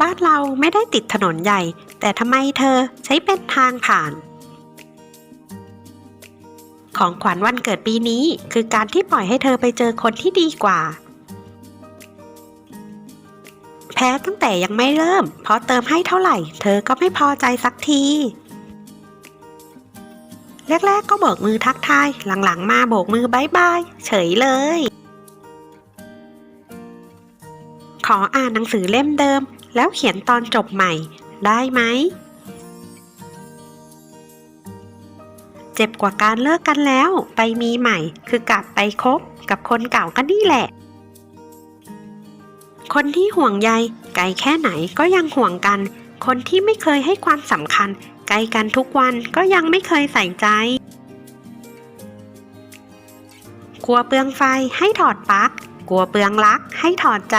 บ้านเราไม่ได้ติดถนนใหญ่ แต่ทำไมเธอใช้เป็นทางผ่าน ของขวัญวันเกิดปีนี้คือการที่ปล่อยให้เธอไปเจอคนที่ดีกว่า แพ้ตั้งแต่ยังไม่เริ่ม เพราะเติมให้เท่าไหร่ เธอก็ไม่พอใจสักทีแรกๆก็โบกมือทักทาย หลังๆ มาโบกมือบายบาย เฉยเลย ขออ่านหนังสือเล่มเดิม แล้วเขียนตอนจบใหม่ ได้ไหม เจ็บกว่าการเลิกกันแล้ว ไปมีใหม่ คือกลับไปคบกับคนเก่าก็นี่แหละ คนที่ห่วงใยไกลแค่ไหนก็ยังห่วงกัน คนที่ไม่เคยให้ความสำคัญ ไกลกันทุกวันก็ยังไม่เคยใส่ใจกลัวเปลืองไฟให้ถอดปลั๊ก กลัวเปลืองรักให้ถอดใจ